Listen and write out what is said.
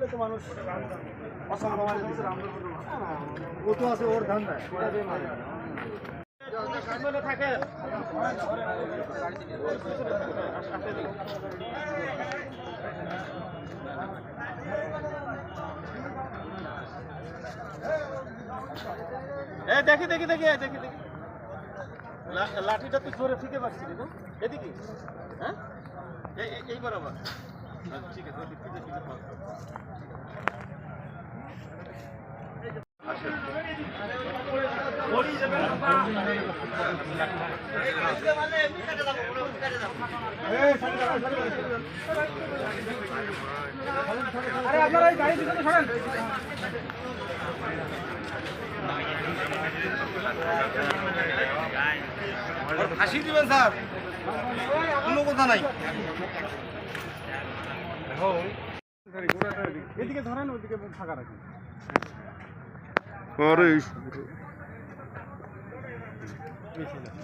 করলে তো মানুষ মানে ও তো আছে ওর থাকে দেখি দেখি দেখি দেখি দেখি। লাঠিটা তো জোরে ফিকে পাচ্ছিলি না এদিকে? হ্যাঁ? এই বরাবর আচ্ছা, ঠিক আছে ওদিক থেকে ফিকে পাচ্ছি। আরে আপনারা এই গাড়ি পিছনে সরেন ফাঁসি দিবেন স্যার কোনো কথা নাই এদিকে ধরেন ওদিকে ফাঁকা রাখেন আরে 对称。